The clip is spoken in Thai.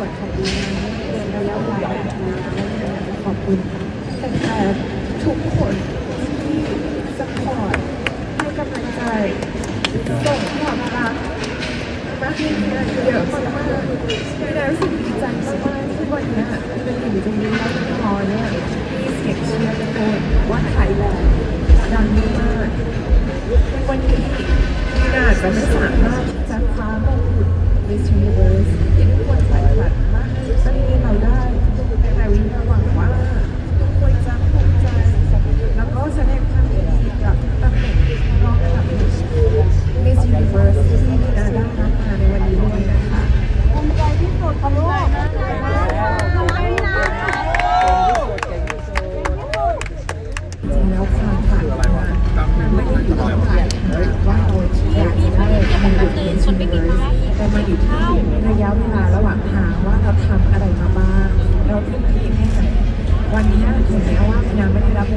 วดขับดีเดินระยะเวลาแบบนี้ขอบคุณแต่ทุกคนที่สปอร์ตให้กำลังใจส่งความรักมาให้เยอะมากมากแล้วรู้สุกดใจมากๆที่วันนี้เป็นอยู่ตรงนี้แล้วพอเนี่ยมีเสียงเชียร์ตะโกนว่าไทยแลนด์ดังมากวันนี้ขนาดแบไม่สามารถ คืออะไรวะจำไได้ตลอดเรามาอยู่ทีระยะเวลาระหว่างทางว่าเราทำอะไรมาบ้าง เราทุ่มเทแค่ไหนวันนี้ถึงแม้ว่านางไม่ได้รับ